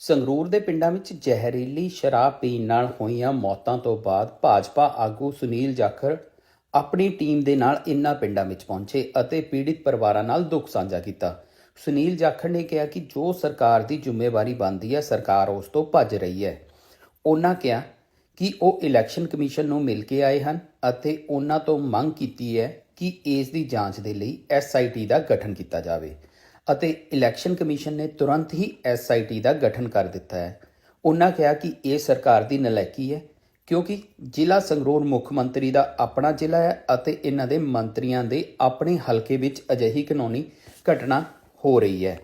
ਸੰਗਰੂਰ ਦੇ ਪਿੰਡਾਂ ਵਿੱਚ ਜ਼ਹਿਰੀਲੀ ਸ਼ਰਾਬ ਪੀਣ ਨਾਲ ਹੋਈਆਂ ਮੌਤਾਂ ਤੋਂ ਬਾਅਦ ਭਾਜਪਾ ਆਗੂ ਸੁਨੀਲ ਜਾਖੜ ਆਪਣੀ ਟੀਮ ਦੇ ਨਾਲ ਇਨ੍ਹਾਂ ਪਿੰਡਾਂ ਵਿੱਚ ਪਹੁੰਚੇ ਅਤੇ ਪੀੜਿਤ ਪਰਿਵਾਰਾਂ ਨਾਲ ਦੁੱਖ ਸਾਂਝਾ ਕੀਤਾ। ਸੁਨੀਲ ਜਾਖੜ ਨੇ ਕਿਹਾ ਕਿ ਜੋ ਸਰਕਾਰ ਦੀ ਜ਼ਿੰਮੇਵਾਰੀ ਬਣਦੀ ਹੈ, ਸਰਕਾਰ ਉਸ ਤੋਂ ਭੱਜ ਰਹੀ ਹੈ। ਉਹਨਾਂ ਕਿਹਾ ਕਿ ਉਹ ਇਲੈਕਸ਼ਨ ਕਮਿਸ਼ਨ ਨੂੰ ਮਿਲ ਕੇ ਆਏ ਹਨ ਅਤੇ ਉਹਨਾਂ ਤੋਂ ਮੰਗ ਕੀਤੀ ਹੈ ਕਿ ਇਸ ਦੀ ਜਾਂਚ ਦੇ ਲਈ ਐਸਆਈਟੀ ਦਾ ਗਠਨ ਕੀਤਾ ਜਾਵੇ। ਅਤੇ ਇਲੈਕਸ਼ਨ ਕਮਿਸ਼ਨ ਨੇ ਤੁਰੰਤ ਹੀ ਐਸਆਈਟੀ ਦਾ ਗਠਨ ਕਰ ਦਿੱਤਾ ਹੈ। ਉਹਨਾਂ ਕਿਹਾ ਕਿ ਇਹ ਸਰਕਾਰ ਦੀ ਨਲਾਇਕੀ ਹੈ, ਕਿਉਂਕਿ ਜ਼ਿਲ੍ਹਾ ਸੰਗਰੂਰ ਮੁੱਖ ਮੰਤਰੀ ਦਾ ਆਪਣਾ ਜ਼ਿਲ੍ਹਾ ਹੈ ਅਤੇ ਇਹਨਾਂ ਦੇ ਮੰਤਰੀਆਂ ਦੇ ਆਪਣੇ ਹਲਕੇ ਵਿੱਚ ਅਜਿਹੀ ਕਾਨੂੰਨੀ ਘਟਨਾ ਹੋ ਰਹੀ ਹੈ।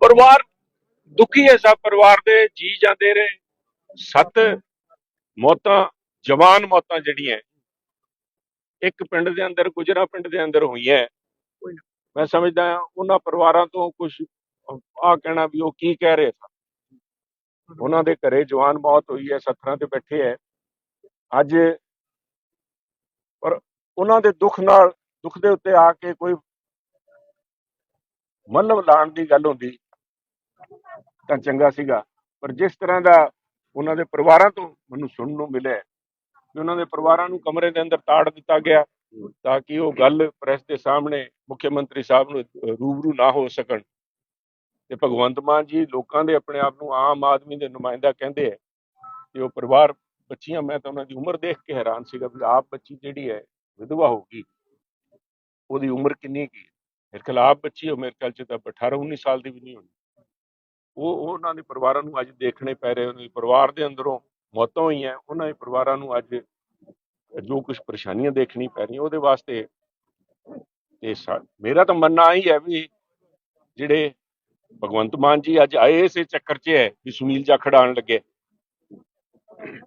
ਪਰਿਵਾਰ ਦੁਖੀ ਹੈ, ਸਭ ਪਰਿਵਾਰ ਦੇ ਜੀ ਜਾਂਦੇ ਰਹੇ। ਸੱਤ ਮੌਤਾਂ, ਜਵਾਨ ਮੌਤਾਂ ਜਿਹੜੀਆਂ, ਇੱਕ ਪਿੰਡ ਦੇ ਅੰਦਰ, ਗੁਜਰਾ ਪਿੰਡ ਦੇ ਅੰਦਰ ਹੋਈਆਂ। ਮੈਂ ਸਮਝਦਾ ਹਾਂ, ਉਹਨਾਂ ਪਰਿਵਾਰਾਂ ਤੋਂ ਕੁਝ ਆ ਕਹਿਣਾ ਵੀ ਉਹ ਕੀ ਕਹਿ ਰਹੇ ਸਨ। ਉਹਨਾਂ ਦੇ ਘਰੇ ਜਵਾਨ ਮੌਤ ਹੋਈ ਹੈ, ਸੱਥਰਾਂ ਤੇ ਬੈਠੇ ਹੈ। ਅੱਜ ਪਰ ਉਹਨਾਂ ਦੇ ਦੁੱਖ ਨਾਲ, ਦੁੱਖ ਦੇ ਉੱਤੇ ਆ ਕੇ ਕੋਈ ਮੱਲਮ ਲਾਣ ਦੀ ਗੱਲ ਹੁੰਦੀ ਤਾਂ ਚੰਗਾ ਸੀਗਾ। ਪਰ ਜਿਸ ਤਰ੍ਹਾਂ ਦਾ ਉਹਨਾਂ ਦੇ ਪਰਿਵਾਰਾਂ ਤੋਂ ਮੈਨੂੰ ਸੁਣਨ ਨੂੰ ਮਿਲਿਆ ਕਿ ਉਹਨਾਂ ਦੇ ਪਰਿਵਾਰਾਂ ਨੂੰ ਕਮਰੇ ਦੇ ਅੰਦਰ ਤਾੜ ਦਿੱਤਾ ਗਿਆ। ਤਾਂ ਕਿ ਉਹ ਗੱਲ ਪ੍ਰੈਸ ਦੇ ਸਾਹਮਣੇ ਮੁੱਖ ਮੰਤਰੀ ਸਾਹਿਬ ਨੂੰ ਰੂਬਰੂ ਨਾ ਹੋ ਸਕਣ। ਤੇ ਭਗਵੰਤ ਮਾਨ ਜੀ ਲੋਕਾਂ ਦੇ ਆਪਣੇ ਆਪ ਨੂੰ ਆਮ ਆਦਮੀ ਦੇ ਨੁਮਾਇੰਦਾ ਕਹਿੰਦੇ ਹੈ ਕਿ ਉਹ ਪਰਿਵਾਰ ਬੱਚੀਆਂ, ਮੈਂ ਤਾਂ ਉਹਨਾਂ ਦੀ ਉਮਰ ਦੇਖ ਕੇ ਹੈਰਾਨ ਸੀਗਾ ਵੀ ਆਪ ਬੱਚੀ ਜਿਹੜੀ ਹੈ, ਵਿਧਵਾ ਹੋ ਗਈ। ਉਹਦੀ ਉਮਰ ਕਿੰਨੀ ਕੀ ਮੇਰੇ ਖਿਆਲ ਆਪ ਬੱਚੀ ਹੋ ਮੇਰੇ ਖਿਆਲ ਚ ਤਾਂ 18 19 ਸਾਲ ਦੀ ਵੀ ਨਹੀਂ ਹੋਣੀ। ਉਹ ਉਹਨਾਂ ਦੇ ਪਰਿਵਾਰਾਂ ਨੂੰ ਅੱਜ ਦੇਖਣੇ ਪੈ ਰਹੇ ਉਹਨਾਂ ਦੇ ਪਰਿਵਾਰ ਦੇ ਅੰਦਰੋਂ ਮੌਤਾਂ ਹੋਈਆਂ, ਉਹਨਾਂ ਦੇ ਪਰਿਵਾਰਾਂ ਨੂੰ ਅੱਜ ਜੋ ਕੁਝ ਪਰੇਸ਼ਾਨੀਆਂ ਦੇਖਣੀ ਪੈ ਰਹੀਆਂ ਉਹਦੇ ਵਾਸਤੇ ਤੇ ਮੇਰਾ ਤਾਂ ਮੰਨਣਾ ਹੀ ਹੈ ਵੀ ਜਿਹੜੇ ਭਗਵੰਤ ਮਾਨ ਜੀ ਅੱਜ ਆਏ ਇਸੇ ਚੱਕਰ 'ਚ ਹੈ ਵੀ ਸੁਨੀਲ ਜਾਖੜ ਆਉਣ ਲੱਗੇ।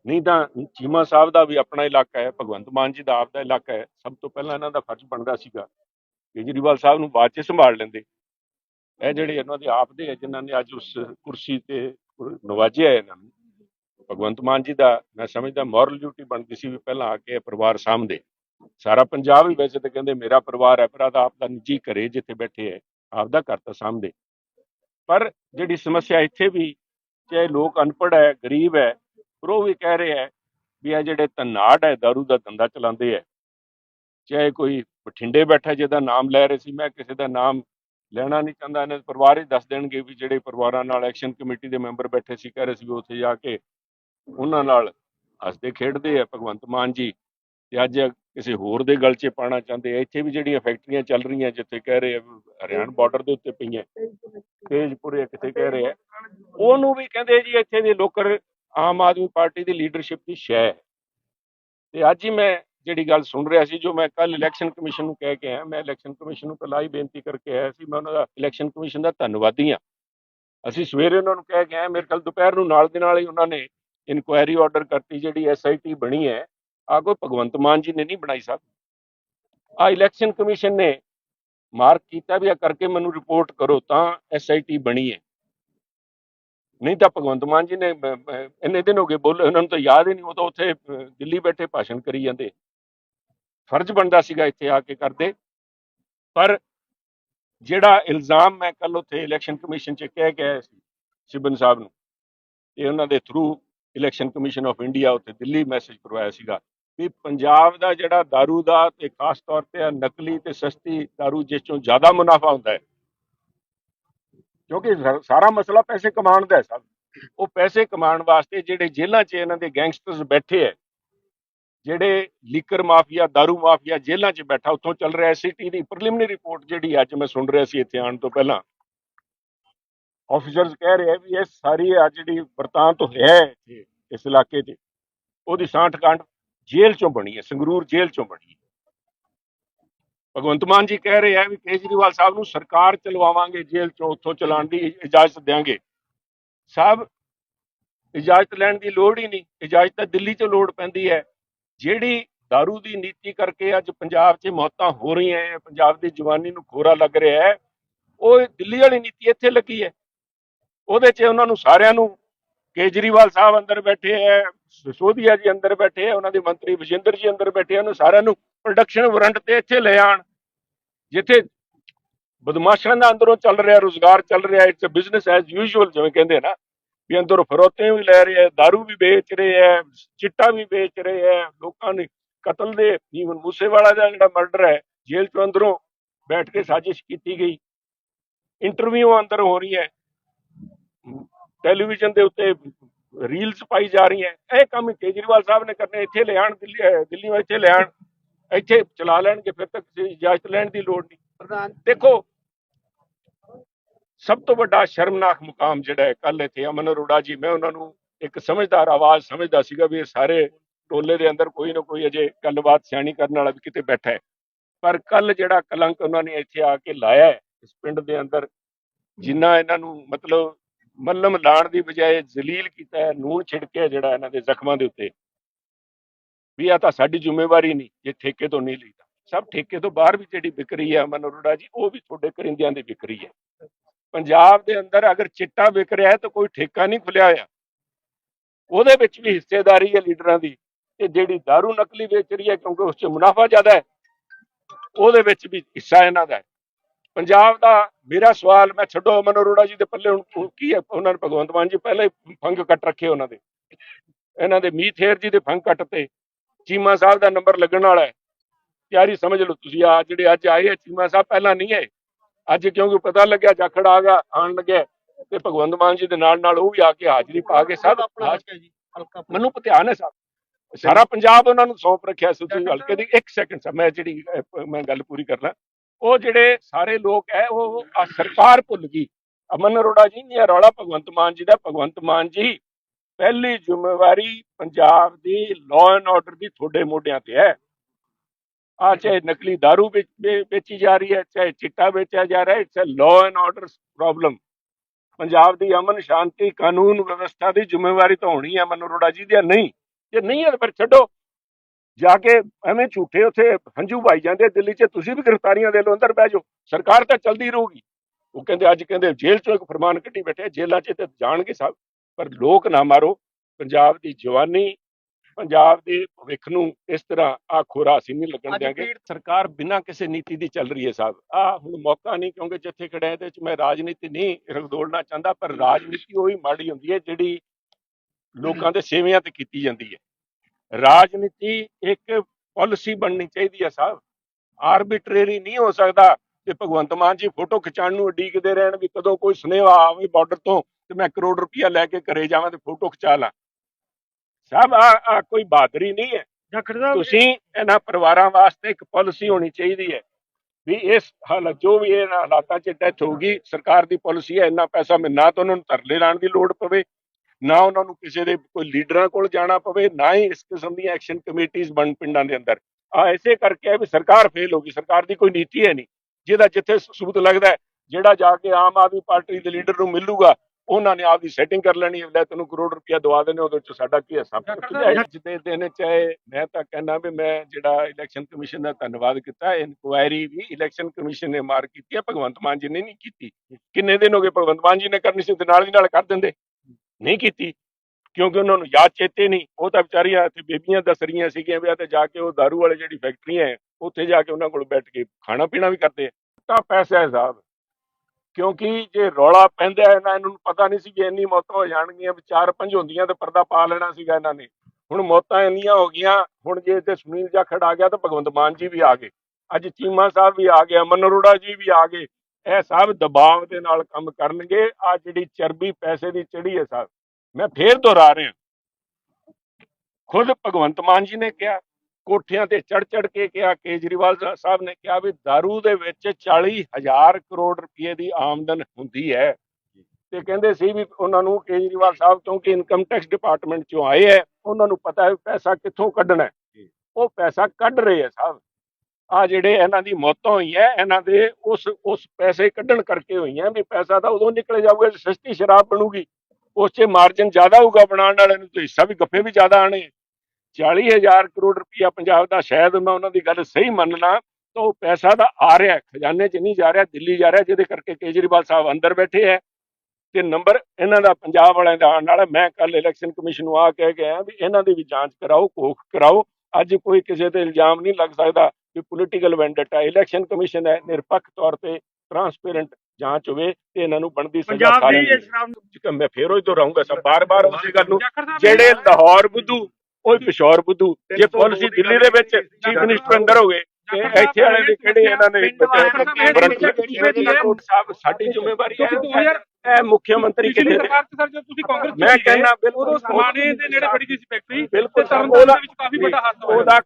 ਨਹੀਂ ਤਾਂ ਚੀਮਾ ਸਾਹਿਬ ਦਾ ਵੀ ਆਪਣਾ ਇਲਾਕਾ ਹੈ, ਭਗਵੰਤ ਮਾਨ ਜੀ ਦਾ ਆਪਦਾ ਇਲਾਕਾ ਹੈ, ਸਭ ਤੋਂ ਪਹਿਲਾਂ ਇਹਨਾਂ ਦਾ ਫਰਜ਼ ਬਣਦਾ ਸੀਗਾ ਕੇਜਰੀਵਾਲ ਸਾਹਿਬ ਨੂੰ ਬਾਅਦ 'ਚ ਸੰਭਾਲ ਲੈਂਦੇ। ਇਹ ਜਿਹੜੇ ਇਹਨਾਂ ਦੇ ਆਪ ਦੇ ਹੈ, ਜਿਨ੍ਹਾਂ ਨੇ ਅੱਜ ਉਸ ਕੁਰਸੀ ਤੇ ਨਵਾਜਿਆ ਇਹਨਾਂ ਨੂੰ। ਭਗਵੰਤ ਮਾਨ ਜੀ ਦਾ, ਮੈਂ ਸਮਝਦਾ ਮੋਰਲ ਡਿਊਟੀ ਬਣਦੀ ਸੀ ਵੀ ਪਹਿਲਾਂ ਆ ਕੇ ਪਰਿਵਾਰ ਸਾਹਮਣੇ ਸਾਰਾ ਪੰਜਾਬ ਹੀ ਵੈਸੇ ਤਾਂ ਕਹਿੰਦੇ ਮੇਰਾ ਪਰਿਵਾਰ ਹੈ, ਪਰ ਆਦਾ ਆਪਦਾ ਨਿੱਜੀ ਘਰੇ ਜਿੱਥੇ ਬੈਠੇ ਹੈ, ਆਪ ਦਾ ਘਰ ਤਾਂ ਸਾਹਮਣੇ ਪਰ ਜਿਹੜੀ ਸਮੱਸਿਆ ਇੱਥੇ ਵੀ, ਚਾਹੇ ਲੋਕ ਅਨਪੜ੍ਹ ਹੈ, ਗਰੀਬ ਹੈ, ਪਰ ਉਹ ਵੀ ਕਹਿ ਰਹੇ ਹੈ ਵੀ ਇਹ ਜਿਹੜੇ ਤਨਾੜ ਹੈ, ਦਾਰੂ ਦਾ ਧੰਦਾ ਚਲਾਉਂਦੇ ਹੈ। ਚਾਹੇ ਕੋਈ ਬਠਿੰਡੇ ਬੈਠਾ ਜਿਹਦਾ ਨਾਮ ਲੈ ਰਹੇ ਸੀ, ਮੈਂ ਕਿਸੇ ਦਾ ਨਾਮ ਲੈਣਾ ਨਹੀਂ ਚਾਹੁੰਦਾ, ਇਹਨਾਂ ਦੇ ਪਰਿਵਾਰ ਹੀ ਦੱਸ ਦੇਣਗੇ ਵੀ ਜਿਹੜੇ ਪਰਿਵਾਰਾਂ ਨਾਲ ਐਕਸ਼ਨ ਕਮੇਟੀ ਦੇ ਮੈਂਬਰ ਬੈਠੇ ਸੀ, ਕਹਿ ਰਹੇ ਸੀ ਵੀ ਉੱਥੇ ਜਾ ਕੇ ਉਹਨਾਂ ਨਾਲ ਹੱਸਦੇ, ਖੇਡਦੇ ਆ ਭਗਵੰਤ ਮਾਨ ਜੀ ਤੇ ਅੱਜ ਕਿਸੇ ਹੋਰ ਦੇ ਗਲ 'ਚ ਪਾਣਾ ਚਾਹੁੰਦੇ ਆ, ਇੱਥੇ ਵੀ ਜਿਹੜੀਆਂ ਫੈਕਟਰੀਆਂ ਚੱਲ ਰਹੀਆਂ ਜਿੱਥੇ ਕਹਿ ਰਹੇ ਆ ਵੀ ਹਰਿਆਣਾ ਬਾਰਡਰ ਦੇ ਉੱਤੇ ਪਈਆਂ, ਤੇਜਪੁਰੇ ਕਿਤੇ ਕਹਿ ਰਹੇ। ਆ ਉਹਨੂੰ ਵੀ ਕਹਿੰਦੇ ਜੀ ਇੱਥੇ ਦੇ ਲੋਕਰ, ਆਮ ਆਦਮੀ ਪਾਰਟੀ ਦੀ ਲੀਡਰਸ਼ਿਪ ਦੀ ਸ਼ੈ ਤੇ ਅੱਜ ਹੀ ਮੈਂ ਜਿਹੜੀ ਗੱਲ ਸੁਣ ਰਿਹਾ ਸੀ, ਜੋ ਮੈਂ ਕੱਲ ਇਲੈਕਸ਼ਨ ਕਮਿਸ਼ਨ ਨੂੰ ਕਹਿ ਕੇ ਆਇਆ, ਮੈਂ ਇਲੈਕਸ਼ਨ ਕਮਿਸ਼ਨ ਨੂੰ ਪਹਿਲਾਂ ਹੀ ਬੇਨਤੀ ਕਰਕੇ ਆਇਆ ਸੀ, ਮੈਂ ਉਹਨਾਂ ਦਾ ਇਲੈਕਸ਼ਨ ਕਮਿਸ਼ਨ ਦਾ ਧੰਨਵਾਦੀ ਹਾਂ। ਅਸੀਂ ਸਵੇਰੇ ਉਹਨਾਂ ਨੂੰ ਕਹਿ ਕੇ ਆਏ, ਮੇਰੇ ਕੱਲ ਦੁਪਹਿਰ ਨੂੰ ਨਾਲ ਦੇ ਨਾਲ ਹੀ ਉਹਨਾਂ ਨੇ ਇਨਕੁਆਇਰੀ ਆਰਡਰ ਕਰਤੀ ਜਿਹੜੀ ਐਸਆਈਟੀ ਬਣੀ ਹੈ ਆ ਕੋਈ ਭਗਵੰਤ ਮਾਨ ਜੀ ਨੇ ਨਹੀਂ ਬਣਾਈ ਸਾਹਿਬ ਆ ਇਲੈਕਸ਼ਨ ਕਮਿਸ਼ਨ ਨੇ ਮਾਰਕ ਕੀਤਾ ਵੀ ਆ ਕਰਕੇ ਮੈਨੂੰ ਰਿਪੋਰਟ ਕਰੋ ਤਾਂ ਐਸਆਈਟੀ ਬਣੀ ਹੈ। ਨਹੀਂ ਤਾਂ ਭਗਵੰਤ ਮਾਨ ਜੀ ਨੇ ਇੰਨੇ ਦਿਨ ਹੋ ਗਏ ਬੋਲੇ, ਉਹਨਾਂ ਨੂੰ ਤਾਂ ਯਾਦ ਹੀ ਨਹੀਂ, ਉਹ ਤਾਂ ਉੱਥੇ ਦਿੱਲੀ ਬੈਠੇ ਭਾਸ਼ਣ ਕਰੀ ਜਾਂਦੇ। ਫਰਜ਼ ਬਣਦਾ ਸੀਗਾ ਇੱਥੇ ਆ ਕੇ ਕਰਦੇ। ਪਰ ਜਿਹੜਾ ਇਲਜ਼ਾਮ ਮੈਂ ਕੱਲ ਉੱਥੇ ਇਲੈਕਸ਼ਨ ਕਮਿਸ਼ਨ 'ਚ ਕਹਿ ਕੇ ਆਇਆ ਸੀ, ਸਿਬਨ ਸਾਹਿਬ ਨੂੰ, ਇਹ ਉਹਨਾਂ ਦੇ through election commission of India ਉੱਥੇ ਦਿੱਲੀ ਮੈਸੇਜ ਕਰਵਾਇਆ ਸੀਗਾ ਵੀ ਪੰਜਾਬ ਦਾ ਜਿਹੜਾ दारू ਦਾ ਤੇ ਖਾਸ ਤੌਰ ਤੇ ਆ ਨਕਲੀ ਤੇ ਸਸਤੀ दारू ਜਿਸ ਚੋਂ ਜ਼ਿਆਦਾ ਮੁਨਾਫਾ ਹੁੰਦਾ ਹੈ ਕਿਉਂਕਿ ਸਾ- ਸਾਰਾ ਮਸਲਾ ਪੈਸੇ ਕਮਾਉਣ ਦਾ ਹੈ ਸਭ ਉਹ ਪੈਸੇ ਕਮਾਉਣ ਵਾਸਤੇ ਜਿਹੜੇ ਜੇਲ੍ਹਾਂ 'ਚ ਇਹਨਾਂ ਦੇ ਗੈਂਗਸਟਰਸ ਬੈਠੇ ਹੈ ਜਿਹੜੇ ਲੀਕਰ ਮਾਫੀਆ दारू ਮਾਫੀਆ ਜੇਲ੍ਹਾਂ 'ਚ ਬੈਠਾ ਉੱਥੋਂ ਚੱਲ ਰਿਹਾ ਸਿਟੀ ਦੀ ਪ੍ਰੀਲਿਮਿਨਰੀ ਰਿਪੋਰਟ ਜਿਹੜੀ ਅੱਜ ਮੈਂ ਸੁਣ ਰਿਹਾ ਸੀ ਇੱਥੇ ਆਉਣ ਤੋਂ ਪਹਿਲਾਂ ਆਫੀਸਰਸ ਕਹਿ ਰਹੇ ਆ ਵੀ ਇਹ ਸਾਰੀ ਆ ਜਿਹੜੀ ਵਰਤਾਂਤ ਹੈ ਇੱਥੇ, ਇਸ ਇਲਾਕੇ 'ਚ ਉਹਦੀ ਸਾਂਠ ਕਾਂਡ ਜੇਲ੍ਹ 'ਚੋਂ ਬਣੀ ਹੈ, ਸੰਗਰੂਰ ਜੇਲ੍ਹ 'ਚੋਂ ਬਣੀ ਹੈ। ਭਗਵੰਤ ਮਾਨ ਜੀ ਕਹਿ ਰਹੇ ਆ ਵੀ ਕੇਜਰੀਵਾਲ ਸਾਹਿਬ ਨੂੰ ਸਰਕਾਰ ਚਲਵਾਵਾਂਗੇ, ਜੇਲ੍ਹ 'ਚੋਂ ਉੱਥੋਂ ਚਲਾਉਣ ਦੀ ਇਜਾਜ਼ਤ ਦੇਵਾਂਗੇ ਸਾਹਿਬ, ਇਜਾਜ਼ਤ ਲੈਣ ਦੀ ਲੋੜ ਹੀ ਨਹੀਂ, ਇਜਾਜ਼ਤ ਤਾਂ ਦਿੱਲੀ 'ਚੋਂ ਲੋੜ ਪੈਂਦੀ ਹੈ। ਜਿਹੜੀ दारू ਦੀ ਨੀਤੀ ਕਰਕੇ ਅੱਜ ਪੰਜਾਬ 'ਚ ਮੌਤਾਂ ਹੋ ਰਹੀਆਂ ਹੈ, ਪੰਜਾਬ ਦੀ ਜਵਾਨੀ ਨੂੰ ਖੋਰਾ ਲੱਗ ਰਿਹਾ ਹੈ, ਉਹ ਦਿੱਲੀ ਵਾਲੀ ਨੀਤੀ ਇੱਥੇ ਲੱਗੀ ਹੈ। ਉਹਦੇ 'ਚ ਉਹਨਾਂ ਨੂੰ ਸਾਰਿਆਂ ਨੂੰ ਕੇਜਰੀਵਾਲ ਸਾਹਿਬ ਅੰਦਰ ਬੈਠੇ ਹੈ ਸਿਸੋਦੀਆ ਜੀ ਅੰਦਰ ਬੈਠੇ ਹੈ ਉਹਨਾਂ ਦੇ ਮੰਤਰੀ ਵਿਜੇਂਦਰ ਜੀ ਅੰਦਰ ਬੈਠੇ ਹਨ ਸਾਰਿਆਂ ਨੂੰ ਪ੍ਰੋਡਕਸ਼ਨ ਵਾਰੰਟ ਤੇ ਇੱਥੇ ਲੈ ਆਣ। ਜਿੱਥੇ ਬਦਮਾਸ਼ਾਂ ਦਾ ਅੰਦਰੋਂ ਚੱਲ ਰਿਹਾ, ਰੋਜ਼ਗਾਰ ਚੱਲ ਰਿਹਾ it's a business as usual ਜਿਵੇਂ ਕਹਿੰਦੇ ਨਾ, ਵੀ ਅੰਦਰੋਂ ਫਰੋਤੇ ਵੀ ਲੈ ਰਹੇ ਆ दारू ਵੀ ਵੇਚ ਰਹੇ ਆ ਚਿੱਟਾ ਵੀ ਵੇਚ ਰਹੇ ਆ ਲੋਕਾਂ ਨੇ ਕਤਲ ਦੇ ਈਵਨ ਮੂਸੇਵਾਲਾ ਦਾ ਜਿਹੜਾ ਮਰਡਰ ਹੈ ਜੇਲ੍ਹ ਤੋਂ ਅੰਦਰੋਂ ਬੈਠ ਕੇ ਸਾਜ਼ਿਸ਼ ਕੀਤੀ ਗਈ। ਇੰਟਰਵਿਊ ਅੰਦਰ ਹੋ ਰਹੀ ਹੈ ਟੈਲੀਵਿਜ਼ਨ ਦੇ ਉੱਤੇ ਰੀਲਸ ਪਾਈ ਜਾ ਰਹੀਆਂ। ਇਹ ਕੰਮ ਕੇਜਰੀਵਾਲ ਸਾਹਿਬ ਨੇ ਕਰਨੇ ਇੱਥੇ ਲਿਆਣ ਦਿੱਲੀ ਵਿੱਚ ਇੱਥੇ ਲਿਆਣ ਇੱਥੇ ਚਲਾ ਲੈਣਗੇ ਫਿਰ ਤੱਕ ਇਜਾਜ਼ਤ ਲੈਣ ਦੀ ਲੋੜ ਨਹੀਂ। ਪ੍ਰਧਾਨ ਦੇਖੋ ਸਭ ਤੋਂ ਵੱਡਾ ਸ਼ਰਮਨਾਕ ਮੁਕਾਮ ਜਿਹੜਾ ਹੈ ਕੱਲ ਇੱਥੇ ਅਮਨ ਅਰੋੜਾ ਜੀ ਮੈਂ ਉਹਨਾਂ ਨੂੰ ਇੱਕ ਸਮਝਦਾਰ ਆਵਾਜ਼ ਸਮਝਦਾ ਸੀਗਾ ਵੀ ਇਹ ਸਾਰੇ ਟੋਲੇ ਦੇ ਅੰਦਰ ਕੋਈ ਨਾ ਕੋਈ ਅਜੇ ਗੱਲਬਾਤ ਸਿਆਣੀ ਕਰਨ ਵਾਲਾ ਵੀ ਕਿਤੇ ਬੈਠਾ ਹੈ। ਪਰ ਕੱਲ ਜਿਹੜਾ ਕਲੰਕ ਉਹਨਾਂ ਨੇ ਇੱਥੇ ਆ ਕੇ ਲਾਇਆ ਇਸ ਪਿੰਡ ਦੇ ਅੰਦਰ ਜਿੰਨਾ ਇਹਨਾਂ ਨੂੰ ਮਤਲਬ ਮੱਲਮ ਲਾਣ ਦੀ ਬਜਾਏ ਜ਼ਲੀਲ ਕੀਤਾ ਹੈ ਨੂਨ ਛਿੜਕਿਆ ਜਿਹੜਾ ਇਹਨਾਂ ਦੇ ਜ਼ਖਮਾਂ ਦੇ ਉੱਤੇ। ਵੀ ਆ ਤਾਂ ਸਾਡੀ ਜ਼ਿੰਮੇਵਾਰੀ ਨਹੀਂ, ਜੇ ਠੇਕੇ ਤੋਂ ਨਹੀਂ ਲਈਦਾ। ਸਭ ਠੇਕੇ ਤੋਂ ਬਾਹਰ ਵੀ ਜਿਹੜੀ ਵਿਕਰੀ ਹੈ ਅਮਨ ਅਰੋੜਾ ਜੀ, ਉਹ ਵੀ ਤੁਹਾਡੇ ਕਰਿੰਦਿਆਂ ਦੀ ਵਿਕਰੀ ਹੈ ਪੰਜਾਬ ਦੇ ਅੰਦਰ ਅਗਰ ਚਿੱਟਾ ਵਿਕ ਰਿਹਾ ਹੈ ਤਾਂ ਕੋਈ ਠੇਕਾ ਨਹੀਂ ਖੁੱਲਿਆ ਹੋਇਆ। ਉਹਦੇ ਵਿੱਚ ਵੀ ਹਿੱਸੇਦਾਰੀ ਹੈ ਲੀਡਰਾਂ ਦੀ, ਤੇ ਜਿਹੜੀ दारू ਨਕਲੀ ਵੇਚ ਰਹੀ ਹੈ ਕਿਉਂਕਿ ਉਸ 'ਚ ਮੁਨਾਫਾ ਜ਼ਿਆਦਾ ਹੈ, ਉਹਦੇ ਵਿੱਚ ਵੀ ਹਿੱਸਾ ਇਹਨਾਂ ਦਾ ਹੈ। ਪੰਜਾਬ ਦਾ ਮੇਰਾ ਸਵਾਲ ਮੈਂ ਛੱਡੋ ਅਮਨ ਅਰੋੜਾ ਜੀ ਦੇ ਪੱਲੇ ਹੁਣ ਕੀ ਹੈ? ਉਹਨਾਂ ਨੇ ਭਗਵੰਤ ਮਾਨ ਜੀ ਪਹਿਲਾਂ ਹੀ ਫੰਗ ਕੱਟ ਰੱਖੇ ਉਹਨਾਂ ਦੇ। ਇਹਨਾਂ ਦੇ ਮੀਥੇਰ ਜੀ ਦੇ ਫੰਗ ਕੱਟ ਤੇ ਚੀਮਾ ਸਾਹਿਬ ਦਾ ਨੰਬਰ ਲੱਗਣ ਵਾਲਾ ਹੈ। ਤਿਆਰੀ ਸਮਝ ਲਓ ਤੁਸੀਂ ਆ ਜਿਹੜੇ ਅੱਜ ਆਏ ਆ ਚੀਮਾ ਸਾਹਿਬ ਪਹਿਲਾਂ ਨਹੀਂ ਆਏ। ਅੱਜ ਕਿਉਂਕਿ ਪਤਾ ਲੱਗਿਆ ਜਾਖੜ ਆ ਗਿਆ ਆਣ ਲੱਗਿਆ ਤੇ ਭਗਵੰਤ ਮਾਨ ਜੀ ਦੇ ਨਾਲ ਨਾਲ ਉਹ ਵੀ ਆ ਕੇ ਹਾਜ਼ਰੀ ਪਾ ਕੇ ਸਭ। ਮੈਨੂੰ ਧਿਆਨ ਹੈ ਸਾਹਿਬ ਸਾਰਾ ਪੰਜਾਬ ਉਹਨਾਂ ਨੂੰ ਸੌਂਪ ਰੱਖਿਆ ਸੀ ਤੁਸੀਂ ਹਲਕੇ ਦੀ। ਇੱਕ ਸੈਕਿੰਡ ਸਰ ਮੈਂ ਜਿਹੜੀ ਮੈਂ ਗੱਲ ਪੂਰੀ ਕਰਨਾ। ਉਹ ਜਿਹੜੇ ਸਾਰੇ ਲੋਕ ਹੈ, ਉਹ ਸਰਕਾਰ ਭੁੱਲ ਗਈ। ਅਮਨ ਅਰੋੜਾ ਜੀ ਨੇ ਰੌਲਾ, ਭਗਵੰਤ ਮਾਨ ਜੀ ਦਾ, ਭਗਵੰਤ ਮਾਨ ਜੀ ਪਹਿਲੀ ਜ਼ਿੰਮੇਵਾਰੀ ਪੰਜਾਬ ਦੀ ਲਾਅ ਐਂਡ ਆਰਡਰ ਦੀ ਤੁਹਾਡੇ ਮੋਢਿਆਂ ਤੇ ਹੈ। ਆ ਚਾਹੇ ਨਕਲੀ दारू ਵੇਚੀ ਜਾ ਰਹੀ ਹੈ, ਚਾਹੇ ਚਿੱਟਾ ਵੇਚਿਆ ਜਾ ਰਿਹਾ ਹੈ it's a law and order problem Punjab ਦੀ ਅਮਨ ਸ਼ਾਂਤੀ ਕਾਨੂੰਨ ਵਿਵਸਥਾ ਦੀ ਜ਼ਿੰਮੇਵਾਰੀ ਤਾਂ ਹੋਣੀ ਹੈ ਅਮਨ ਅਰੋੜਾ ਜੀ ਦੀ, ਨਹੀਂ? ਜੇ ਨਹੀਂ ਹੈ ਤਾਂ ਫਿਰ ਛੱਡੋ। ਜਾ ਕੇ ਐਵੇਂ ਝੂਠੇ ਉੱਥੇ ਹੰਝੂ ਭਾਈ ਜਾਂਦੇ ਦਿੱਲੀ 'ਚ ਤੁਸੀਂ ਵੀ ਗ੍ਰਿਫਤਾਰੀਆਂ ਦੇ ਲਓ ਅੰਦਰ ਬਹਿ ਜਾਓ। ਸਰਕਾਰ ਤਾਂ ਚਲਦੀ ਰਹੂਗੀ। ਉਹ ਕਹਿੰਦੇ ਅੱਜ ਕਹਿੰਦੇ ਜੇਲ੍ਹ 'ਚੋਂ ਇੱਕ ਫਰਮਾਨ ਕੱਢੀ ਬੈਠੇ ਜੇਲ੍ਹਾਂ 'ਚ ਤੇ ਜਾਣਗੇ ਸਭ ਪਰ ਲੋਕ ਨਾ ਮਾਰੋ। ਪੰਜਾਬ ਦੀ ਜਵਾਨੀ ਪੰਜਾਬ ਦੇ ਭਵਿੱਖ ਨੂੰ ਇਸ ਤਰ੍ਹਾਂ ਆ ਖੋਰਾ ਅਸੀਂ ਨਹੀਂ ਲੱਗਣ ਪੀੜ- ਸਰਕਾਰ ਬਿਨਾਂ ਕਿਸੇ ਨੀਤੀ ਦੀ ਚੱਲ ਰਹੀ ਹੈ ਸਾਹਿਬ। ਆ ਹੁਣ ਮੌਕਾ ਨਹੀਂ ਕਿਉਂਕਿ ਜਿੱਥੇ ਖੜਿਆ ਇਹਦੇ ਵਿੱਚ ਮੈਂ ਰਾਜਨੀਤੀ ਨਹੀਂ ਰਗਦੋੜਨਾ ਚਾਹੁੰਦਾ ਪਰ ਰਾਜਨੀਤੀ ਉਹੀ ਮਾੜੀ ਹੁੰਦੀ ਹੈ ਜਿਹੜੀ ਲੋਕਾਂ ਦੇ ਸੇਵਿਆਂ ਤੇ ਕੀਤੀ ਜਾਂਦੀ ਹੈ। ਰਾਜਨੀਤੀ ਇੱਕ ਪਾਲਿਸੀ ਬਣਨੀ ਚਾਹੀਦੀ ਹੈ ਸਾਹਿਬ। ਆਰਬਿਟਰੇਰੀ ਨਹੀਂ ਹੋ ਸਕਦਾ ਕਿ ਭਗਵੰਤ ਮਾਨ ਜੀ ਫੋਟੋ ਖਿਚਾਉਣ ਨੂੰ ਉਡੀਕਦੇ ਰਹਿਣ ਵੀ ਕਦੋਂ ਕੋਈ ਸੁਨੇਹਾ ਆਵੇ ਬਾਰਡਰ ਤੋਂ ਤੇ ਮੈਂ ਕਰੋੜ ਰੁਪਇਆ ਲੈ ਕੇ ਘਰੇ ਜਾਵਾਂ ਤੇ ਫੋਟੋ ਖਿਚਾ ਲਾਂ। ਸਾਹਿਬ ਆ ਕੋਈ ਬਹਾਦਰੀ ਨਹੀਂ ਹੈ। ਜਾਖੜ ਸਾਹਿਬ ਤੁਸੀਂ ਇਹਨਾਂ ਪਰਿਵਾਰਾਂ ਵਾਸਤੇ ਇੱਕ ਪਾਲਿਸੀ ਹੋਣੀ ਚਾਹੀਦੀ ਹੈ ਵੀ ਇਸ ਹਾਲਤ ਜੋ ਵੀ ਇਹ ਹਾਲਾਤਾਂ 'ਚ ਡੈਥ ਹੋਊਗੀ ਸਰਕਾਰ ਦੀ ਪਾਲਿਸੀ ਹੈ ਇੰਨਾ ਪੈਸਾ ਮੈਂ ਨਾ ਤਾਂ ਉਹਨਾਂ ਨੂੰ ਧਰਲੇ ਲਾਉਣ ਦੀ ਲੋੜ ਪਵੇ। ਨਾ ਉਹਨਾਂ ਨੂੰ ਕਿਸੇ ਦੇ ਕੋਈ ਲੀਡਰਾਂ ਕੋਲ ਜਾਣਾ ਪਵੇ ਨਾ ਹੀ ਇਸ ਕਿਸਮ ਦੀਆਂ ਐਕਸ਼ਨ ਕਮੇਟੀਆਂ ਬਣ ਪਿੰਡਾਂ ਦੇ ਅੰਦਰ। ਆ ਐਸੇ ਕਰਕੇ ਹੈ ਵੀ ਸਰਕਾਰ ਫੇਲ ਹੋ ਗਈ ਸਰਕਾਰ ਦੀ ਕੋਈ ਨੀਤੀ ਹੈ ਨਹੀਂ। ਜਿਹਦਾ ਜਿੱਥੇ ਸਬੂਤ ਲੱਗਦਾ ਜਿਹੜਾ ਜਾ ਕੇ ਆਮ ਆਦਮੀ ਪਾਰਟੀ ਦੇ ਲੀਡਰ ਨੂੰ ਮਿਲੂਗਾ ਉਹਨਾਂ ਨੇ ਆਪਦੀ ਸੈਟਿੰਗ ਕਰ ਲੈਣੀ ਹੈ ਲੈ ਤੈਨੂੰ ਕਰੋੜ ਰੁਪਇਆ ਦਵਾ ਦੇਣੇ ਉਹਦੇ ਚ ਸਾਡਾ ਕੀ ਹਿੱਸਾ ਜਿੱਦੇ ਦਿਨ ਚਾਹੇ ਮੈਂ ਤਾਂ ਕਹਿੰਦਾ ਵੀ ਮੈਂ ਜਿਹੜਾ ਇਲੈਕਸ਼ਨ ਕਮਿਸ਼ਨ ਦਾ ਧੰਨਵਾਦ ਕੀਤਾ ਇਨਕੁਆਇਰੀ ਵੀ ਇਲੈਕਸ਼ਨ ਕਮਿਸ਼ਨ ਨੇ ਮਾਰ ਕੀਤੀ ਹੈ ਭਗਵੰਤ ਮਾਨ ਜੀ ਨੇ ਨਹੀਂ ਕੀਤੀ। ਕਿੰਨੇ ਦਿਨ ਹੋ ਗਏ ਭਗਵੰਤ ਮਾਨ ਜੀ ਨੇ ਕਰਨੀ ਸੀ ਤੇ ਨਾਲ ਦੀ ਨਾਲ ਕਰ ਦਿੰਦੇ। ਨਹੀਂ ਕੀਤੀ, ਕਿਉਂਕਿ ਉਹਨਾਂ ਨੂੰ ਯਾਦ ਚੇਤੇ ਨਹੀਂ। ਉਹ ਤਾਂ ਵਿਚਾਰੀਆਂ ਤੇ ਬੇਬੀਆਂ ਦੱਸ ਰਹੀਆਂ ਸੀਗੀਆਂ ਵੀ ਆ ਤੇ ਜਾ ਕੇ ਉਹ दारू ਵਾਲੇ ਜਿਹੜੀ ਫੈਕਟਰੀਆਂ ਹੈ, ਉੱਥੇ ਜਾ ਕੇ ਉਹਨਾਂ ਕੋਲ ਬੈਠ ਕੇ ਖਾਣਾ ਪੀਣਾ ਵੀ ਕਰਦੇ ਆ। ਤਾਂ ਪੈਸਾ ਹੈ ਸਾਹਿਬ ਕਿਉਂਕਿ ਜੇ ਰੌਲਾ ਪੈਂਦਾ ਹੈ ਨਾ ਇਹਨਾਂ ਨੂੰ ਪਤਾ ਨਹੀਂ ਸੀ ਕਿ ਇੰਨੀ ਮੌਤਾਂ ਹੋ ਜਾਣਗੀਆਂ, ਵੀ ਚਾਰ ਪੰਜ ਹੁੰਦੀਆਂ ਤੇ ਪਰਦਾ ਪਾ ਲੈਣਾ ਸੀਗਾ ਇਹਨਾਂ ਨੇ। ਹੁਣ ਮੌਤਾਂ ਇੰਨੀਆਂ ਹੋ ਗਈਆਂ, ਹੁਣ ਜੇ ਤੇ ਸੁਨੀਲ ਜਾਖੜ ਆ ਗਿਆ ਤਾਂ ਭਗਵੰਤ ਮਾਨ ਜੀ ਵੀ ਆ ਗਏ। ਅੱਜ ਚੀਮਾ ਸਾਹਿਬ ਵੀ ਆ ਗਿਆ ਅਮਨ ਅਰੋੜਾ ਜੀ ਵੀ ਆ ਗਏ। ਇਹ ਸਭ ਦਬਾਅ ਦੇ ਨਾਲ ਕੰਮ ਕਰਨਗੇ। ਆ ਜਿਹੜੀ ਚਰਬੀ ਪੈਸੇ ਦੀ ਚੜੀ ਹੈ ਸਾਹਿਬ ਮੈਂ ਫੇਰ ਦੁਹਰਾ ਰਿਹਾ। ਖੁਦ ਭਗਵੰਤ ਮਾਨ ਜੀ ਨੇ ਕਿਹਾ, ਕੋਠਿਆਂ ਤੇ ਚੜ ਚੜ ਕੇ ਕਿਹਾ, ਕੇਜਰੀਵਾਲ ਸਾਹਿਬ ਨੇ ਕਿਹਾ ਵੀ दारू ਦੇ ਵਿੱਚ 40000 ਕਰੋੜ ਰੁਪਏ ਦੀ ਆਮਦਨ ਹੁੰਦੀ ਹੈ। ਤੇ ਕਹਿੰਦੇ ਸੀ ਵੀ ਉਹਨਾਂ ਨੂੰ ਕੇਜਰੀਵਾਲ ਸਾਹਿਬ ਕਿਉਂਕਿ ਇਨਕਮ ਟੈਕਸ ਡਿਪਾਰਟਮੈਂਟ ਚੋਂ ਆਏ ਹੈ, ਉਹਨਾਂ ਨੂੰ ਪਤਾ ਹੈ ਪੈਸਾ ਕਿੱਥੋਂ ਕੱਢਣਾ ਉਹ ਪੈਸਾ ਕੱਢ ਰਹੇ ਆ ਸਾਹਿਬ ਆ ਜਿਹੜੇ ਇਹਨਾਂ ਦੀ ਮੌਤਾਂ ਹੋਈ ਹੈ ਇਹਨਾਂ ਦੇ ਉਸ ਉਸ ਪੈਸੇ ਕੱਢਣ ਕਰਕੇ ਹੋਈਆਂ ਵੀ ਪੈਸਾ ਤਾਂ ਉਦੋਂ ਨਿਕਲ ਜਾਊਗਾ ਜੇ ਸਸਤੀ ਸ਼ਰਾਬ ਬਣੂਗੀ। ਉਸ 'ਚ ਮਾਰਜਨ ਜ਼ਿਆਦਾ ਹੋਊਗਾ ਬਣਾਉਣ ਵਾਲੇ ਨੂੰ, ਤੇ ਹਿੱਸਾ ਵੀ ਗੱਫੇ ਵੀ ਜ਼ਿਆਦਾ ਆਣੇ 40000 ਕਰੋੜ ਰੁਪਇਆ ਪੰਜਾਬ ਦਾ ਸ਼ਾਇਦ ਮੈਂ ਉਹਨਾਂ ਦੀ ਗੱਲ ਸਹੀ ਮੰਨਣਾ ਤਾਂ ਉਹ ਪੈਸਾ ਤਾਂ ਆ ਰਿਹਾ, ਖਜ਼ਾਨੇ 'ਚ ਨਹੀਂ ਜਾ ਰਿਹਾ, ਦਿੱਲੀ ਜਾ ਰਿਹਾ, ਜਿਹਦੇ ਕਰਕੇ ਕੇਜਰੀਵਾਲ ਸਾਹਿਬ ਅੰਦਰ ਬੈਠੇ ਹੈ। ਤੇ ਨੰਬਰ ਇਹਨਾਂ ਦਾ ਪੰਜਾਬ ਵਾਲਿਆਂ ਦਾ ਆਉਣ ਵਾਲਾ, ਮੈਂ ਕੱਲ ਇਲੈਕਸ਼ਨ ਕਮਿਸ਼ਨ ਨੂੰ ਆ ਕਹਿ ਕੇ ਆਇਆ ਵੀ ਇਹਨਾਂ ਦੀ ਵੀ ਜਾਂਚ ਕਰਾਓ ਕੋਖ ਕਰਾਓ। ਅੱਜ ਕੋਈ ਕਿਸੇ ਤੇ ਇਲਜ਼ਾਮ ਨਹੀਂ ਲੱਗ ਸਕਦਾ। ਕਿ ਪੋਲੀਟੀਕਲ ਵੈਂਡੇਟਾ ਇਲੈਕਸ਼ਨ ਕਮਿਸ਼ਨ ਹੈ ਨਿਰਪੱਖ ਤੌਰ ਤੇ ਟਰਾਂਸਪੇਰੈਂਟ ਜਾਂਚ ਹੋਵੇ ਤੇ ਇਹਨਾਂ ਨੂੰ ਬਣਦੀ ਸਜ਼ਾ ਮਿਲੇ। ਮੈਂ ਫੇਰ ਉਹ ਤੋਂ ਰਹੂੰਗਾ ਸਭ ਬਾਰ-ਬਾਰ ਉਸੇ ਗੱਲ ਨੂੰ। ਜਿਹੜੇ ਲਾਹੌਰ ਬੁੱਧੂ ਉਹ ਪਿਸ਼ੌਰ ਬੁੱਧੂ ਜੇ ਪਾਲਿਸੀ ਦਿੱਲੀ ਦੇ ਵਿੱਚ ਚੀਫ ਮਿਨਿਸਟਰ ਅੰਦਰ ਹੋਵੇ ਤੇ ਇੱਥੇ ਵਾਲੇ ਵੀ ਕਿਹੜੇ ਇਹਨਾਂ ਨੇ? ਸਾਹਿਬ ਸਾਡੀ ਜ਼ਿੰਮੇਵਾਰੀ ਹੈ ਇਹ ਮੁੱਖ ਮੰਤਰੀ ਕਿਤੇ ਸਰਕਾਰ ਸਰ ਜਦੋਂ ਤੁਸੀਂ ਕਾਂਗਰਸ ਮੈਂ ਕਹਿੰਦਾ ਬਿਲਕੁਲ ਸਮਾਣੇ ਦੇ ਨੇੜੇ ਬੜੀ ਜਿਹੀ ਸੀ ਫੈਕਟਰੀ ਬਿਲਕੁਲ ਤੇ ਤਰਨਤਾਰਨ ਦੇ ਵਿੱਚ ਕਾਫੀ ਵੱਡਾ ਹਾਦਸਾ ਹੋਇਆ। ਉਹਦਾ